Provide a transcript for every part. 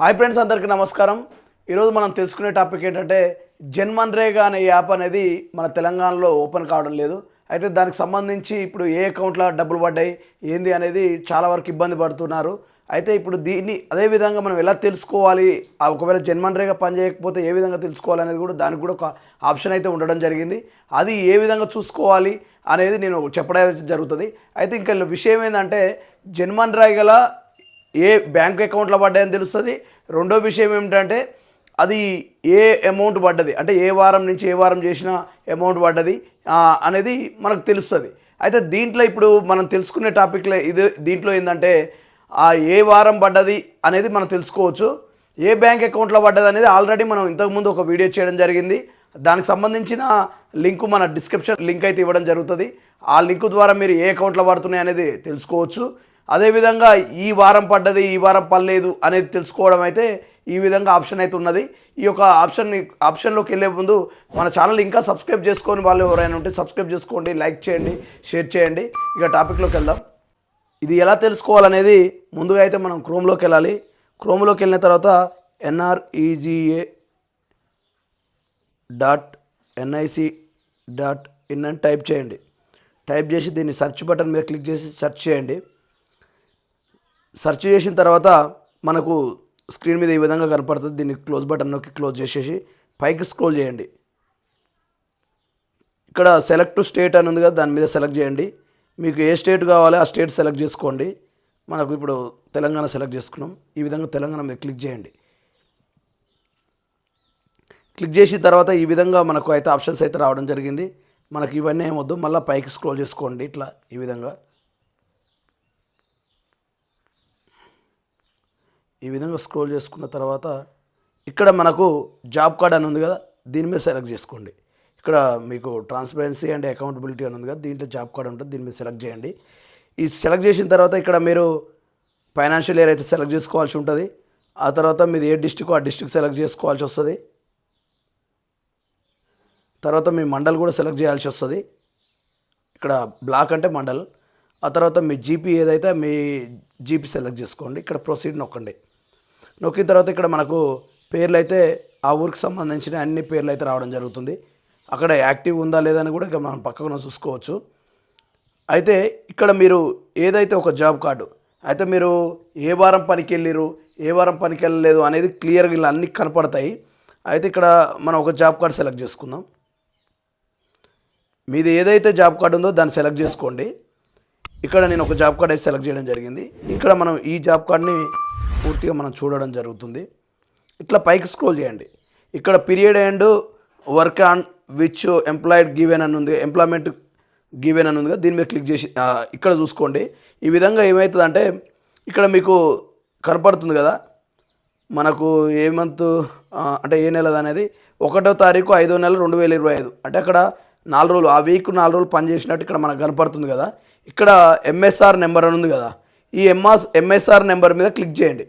Hi friends అందరికీ నమస్కారం. ఈరోజు మనం తెలుసుకునే టాపిక్ ఏంటంటే జన్మన్రేగా అనే యాప్ అనేది మన తెలంగాణలో ఓపెన్ కావడం లేదు. అయితే దానికి సంబంధించి ఇప్పుడు ఏ అకౌంట్లో డబ్బులు పడ్డాయి ఏంది అనేది చాలా వరకు ఇబ్బంది పడుతున్నారు. అయితే ఇప్పుడు దీన్ని అదే విధంగా మనం ఎలా తెలుసుకోవాలి? ఆ ఒకవేళ జన్మన్రేగా పనిచేయకపోతే ఏ విధంగా తెలుసుకోవాలి అనేది కూడా దానికి కూడా ఒక ఆప్షన్ అయితే ఉండడం జరిగింది. అది ఏ విధంగా చూసుకోవాలి అనేది నేను చెప్పడం జరుగుతుంది. అయితే ఇంకా విషయం ఏంటంటే జన్మన్రేగల ఏ బ్యాంక్ అకౌంట్లో పడ్డాయని తెలుస్తుంది. రెండో విషయం ఏమిటంటే అది ఏ అమౌంట్ పడ్డది అంటే ఏ వారం నుంచి ఏ వారం చేసిన అమౌంట్ పడ్డది అనేది మనకు తెలుస్తుంది. అయితే దీంట్లో ఇప్పుడు మనం తెలుసుకునే టాపిక్లో ఇది దీంట్లో ఏంటంటే ఆ ఏ వారం పడ్డది అనేది మనం తెలుసుకోవచ్చు. ఏ బ్యాంక్ అకౌంట్లో పడ్డది అనేది ఆల్రెడీ మనం ఇంతకుముందు ఒక వీడియో చేయడం జరిగింది. దానికి సంబంధించిన లింకు మన డిస్క్రిప్షన్ లింక్ అయితే ఇవ్వడం జరుగుతుంది. ఆ లింకు ద్వారా మీరు ఏ అకౌంట్లో పడుతున్నాయి అనేది తెలుసుకోవచ్చు. అదేవిధంగా ఈ వారం పడ్డది ఈ వారం పడలేదు అనేది తెలుసుకోవడం అయితే ఈ విధంగా ఆప్షన్ అయితే ఉన్నది. ఈ యొక్క ఆప్షన్ ఆప్షన్లోకి వెళ్ళే ముందు మన ఛానల్ ఇంకా సబ్స్క్రైబ్ చేసుకొని వాళ్ళు ఎవరైనా ఉంటే సబ్స్క్రైబ్ చేసుకోండి లైక్ చేయండి షేర్ చేయండి. ఇక టాపిక్లోకి వెళ్దాం. ఇది ఎలా తెలుసుకోవాలనేది ముందుగా అయితే మనం క్రోమ్లోకి వెళ్ళాలి. క్రోమ్లోకి వెళ్ళిన తర్వాత NREGA dot NIC dot in అని టైప్ చేయండి. టైప్ చేసి దీన్ని సెర్చ్ బటన్ మీద క్లిక్ చేసి సెర్చ్ చేయండి. సెర్చ్ చేసిన తర్వాత మనకు స్క్రీన్ మీద ఈ విధంగా కనపడుతుంది. దీన్ని క్లోజ్ బటన్ నొక్కి క్లోజ్ చేసేసి పైకి స్క్రోల్ చేయండి. ఇక్కడ సెలెక్ట్ స్టేట్ అని ఉంది కదా దాని మీద సెలెక్ట్ చేయండి. మీకు ఏ స్టేట్ కావాలో ఆ స్టేట్ సెలెక్ట్ చేసుకోండి. మనకు ఇప్పుడు తెలంగాణ సెలెక్ట్ చేసుకున్నాం. ఈ విధంగా తెలంగాణ మీద క్లిక్ చేయండి. క్లిక్ చేసిన తర్వాత ఈ విధంగా మనకు అయితే ఆప్షన్స్ అయితే రావడం జరిగింది. మనకి ఇవన్నీ ఏమొద్దు మళ్ళీ పైకి స్క్రోల్ చేసుకోండి ఇట్లా ఈ విధంగా. ఈ విధంగా స్క్రోల్ చేసుకున్న తర్వాత ఇక్కడ మనకు జాబ్ కార్డ్ అని ఉంది కదా దీని మీద సెలెక్ట్ చేసుకోండి. ఇక్కడ మీకు ట్రాన్స్పరెన్సీ అండ్ అకౌంటబిలిటీ అని ఉంది కదా దీంట్లో జాబ్ కార్డ్ ఉంటుంది దీని మీద సెలెక్ట్ చేయండి. ఈ సెలెక్ట్ చేసిన తర్వాత ఇక్కడ మీరు ఫైనాన్షియల్ ఇయర్ అయితే సెలెక్ట్ చేసుకోవాల్సి ఉంటుంది. ఆ తర్వాత మీది ఏ డిస్టిక్ ఆ డిస్టిక్ సెలెక్ట్ చేసుకోవాల్సి వస్తుంది. తర్వాత మీ మండల్ కూడా సెలెక్ట్ చేయాల్సి వస్తుంది. ఇక్కడ బ్లాక్ అంటే మండల్. ఆ తర్వాత మీ జీపీ ఏదైతే మీ జీపీ సెలెక్ట్ చేసుకోండి. ఇక్కడ ప్రొసీడ్ నొక్కండి. నొక్కిన తర్వాత ఇక్కడ మనకు పేర్లు అయితే ఆ ఊరికి సంబంధించిన అన్ని పేర్లు అయితే రావడం జరుగుతుంది. అక్కడ యాక్టివ్ ఉందా లేదా అని కూడా ఇక మనం పక్కన చూసుకోవచ్చు. అయితే ఇక్కడ మీరు ఏదైతే ఒక జాబ్ కార్డు అయితే మీరు ఏ వారం పనికి వెళ్ళిరు ఏ వారం పనికి వెళ్ళలేదు అనేది క్లియర్గా ఇలా అన్నీ కనపడతాయి. అయితే ఇక్కడ మనం ఒక జాబ్ కార్డు సెలెక్ట్ చేసుకుందాం. మీది ఏదైతే జాబ్ కార్డు ఉందో దాన్ని సెలెక్ట్ చేసుకోండి. ఇక్కడ నేను ఒక జాబ్ కార్డ్ అయితే సెలెక్ట్ చేయడం జరిగింది. ఇక్కడ మనం ఈ జాబ్ కార్డ్ని పూర్తిగా మనం చూడడం జరుగుతుంది. ఇట్లా పైకి స్క్రోల్ చేయండి. ఇక్కడ period and work on which employed given అని ఉంది ఎంప్లాయ్మెంట్ గివెన్ అని ఉంది దీని మీద క్లిక్ చేసి ఇక్కడ చూసుకోండి. ఈ విధంగా ఏమవుతుందంటే ఇక్కడ మీకు కనపడుతుంది కదా మనకు ఏ మంత్ అంటే ఏ నెలది అనేది ఒకటో తారీఖు ఐదో నెల రెండు వేల ఇరవై ఐదు. అంటే అక్కడ నాలుగు రోజులు ఆ వీక్ నాలుగు రోజులు పనిచేసినట్టు ఇక్కడ మనకు కనపడుతుంది కదా. ఇక్కడ ఎంఎస్ఆర్ నెంబర్ అని ఉంది కదా ఈ ఎంఆర్ ఎంఎస్ఆర్ నెంబర్ మీద క్లిక్ చేయండి.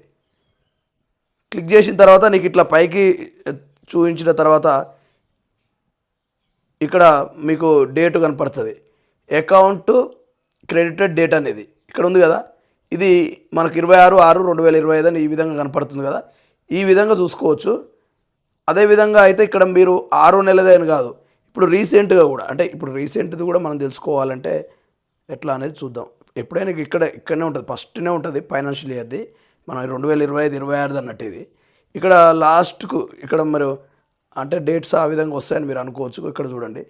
క్లిక్ చేసిన తర్వాత నీకు ఇట్లా పైకి చూపించిన తర్వాత ఇక్కడ మీకు డేట్ కనపడుతుంది. అకౌంట్ క్రెడిటెడ్ డేట్ అనేది ఇక్కడ ఉంది కదా? ఇది మనకు ఇరవై ఆరు ఆరు రెండు వేల ఇరవై ఐదు అని ఈ విధంగా కనపడుతుంది కదా? ఈ విధంగా చూసుకోవచ్చు. అదేవిధంగా అయితే ఇక్కడ మీరు ఆరు నెలదే అని కాదు. ఇప్పుడు రీసెంట్గా కూడా అంటే ఇప్పుడు రీసెంట్ది కూడా మనం తెలుసుకోవాలంటే ఎట్లా అనేది చూద్దాం. ఎప్పుడైనా ఇక్కడ ఇక్కడనే ఉంటుంది. ఫస్ట్నే ఉంటుంది ఫైనాన్షియల్ ఇయర్ది. మనం రెండు వేల ఇరవై ఐదు ఇరవై ఆరుది అన్నట్టు ఇది ఇక్కడ లాస్ట్కు ఇక్కడ మరి అంటే డేట్స్ ఆ విధంగా వస్తాయని మీరు అనుకోవచ్చు. ఇక్కడ చూడండి.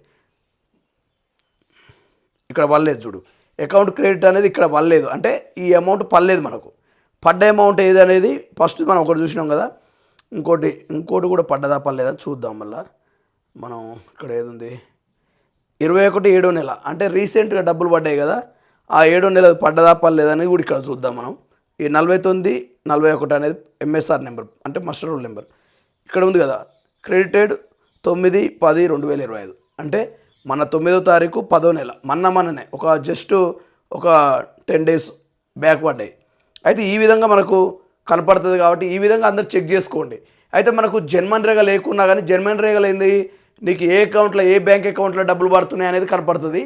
ఇక్కడ పడలేదు చూడు. అకౌంట్ క్రెడిట్ అనేది ఇక్కడ పడలేదు. అంటే ఈ అమౌంట్ పడలేదు మనకు. పడ్డ అమౌంట్ ఏది అనేది ఫస్ట్ మనం ఒకటి చూసినాం కదా. ఇంకోటి ఇంకోటి కూడా పడ్డదా పడలేదా చూద్దాం మళ్ళా. మనం ఇక్కడ ఏది ఉంది? ఇరవై ఒకటి ఏడో నెల. అంటే రీసెంట్గా డబ్బులు పడ్డాయి కదా. ఆ ఏడో నెలలు పడ్డదా పర్లేదని కూడా ఇక్కడ చూద్దాం మనం. ఈ నలభై తొమ్మిది నలభై ఒకటి అనేది ఎంఎస్ఆర్ నెంబర్ అంటే మస్టర్ రూల్ నెంబర్. ఇక్కడ ఉంది కదా క్రెడిటెడ్ తొమ్మిది పది రెండు వేల ఇరవై ఐదు. అంటే మన తొమ్మిదో తారీఖు పదో నెల మన్న మననే ఒక జస్ట్ ఒక టెన్ డేస్ బ్యాక్ పడ్డాయి అయితే ఈ విధంగా మనకు కనపడుతుంది కాబట్టి ఈ విధంగా అందరు చెక్ చేసుకోండి. అయితే మనకు జన్మన్ రేగ లేకున్నా కానీ జన్మన్ రేగలు ఏంది? నీకు ఏ అకౌంట్లో ఏ బ్యాంక్ అకౌంట్లో డబ్బులు పడుతున్నాయి అనేది కనపడుతుంది.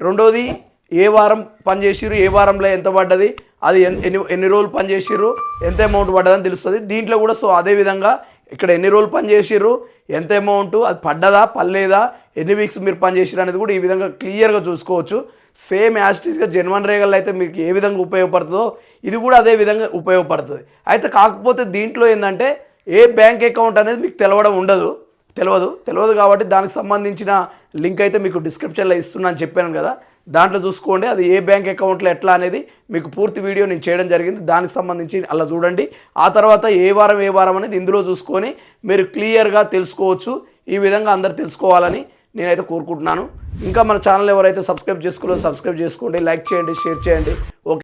రెండోది ఏ వారం పనిచేసిర్రు ఏ వారంలో ఎంత పడ్డది అది ఎన్ని ఎన్ని రోజులు పనిచేసిర్రు ఎంత అమౌంట్ పడ్డదని తెలుస్తుంది. దీంట్లో కూడా సో అదే విధంగా ఇక్కడ ఎన్ని రోజులు పనిచేసిర్రు ఎంత అమౌంట్ అది పడ్డదా పర్లేదా ఎన్ని వీక్స్ మీరు పనిచేసిర్రు అనేది కూడా ఈ విధంగా క్లియర్గా చూసుకోవచ్చు. సేమ్ యాస్టీస్గా జన్మన్ రేగల్ అయితే మీకు ఏ విధంగా ఉపయోగపడుతుందో ఇది కూడా అదే విధంగా ఉపయోగపడుతుంది. అయితే కాకపోతే దీంట్లో ఏంటంటే ఏ బ్యాంక్ అకౌంట్ అనేది మీకు తెలవడం ఉండదు. తెలియదు తెలియదు కాబట్టి దానికి సంబంధించిన లింక్ అయితే మీకు డిస్క్రిప్షన్లో ఇస్తున్నాను చెప్పాను కదా. దాంట్లో చూసుకోండి. అది ఏ బ్యాంక్ అకౌంట్లో ఎట్లా అనేది మీకు పూర్తి వీడియో నేను చేయడం జరిగింది. దానికి సంబంధించి అలా చూడండి. ఆ తర్వాత ఏ వారం ఏ వారం అనేది ఇందులో చూసుకొని మీరు క్లియర్గా తెలుసుకోవచ్చు. ఈ విధంగా అందరు తెలుసుకోవాలని నేనైతే కోరుకుంటున్నాను. ఇంకా మన ఛానల్ ఎవరైతే సబ్స్క్రైబ్ చేసుకోలేదో సబ్స్క్రైబ్ చేసుకోండి. లైక్ చేయండి షేర్ చేయండి. ఓకే.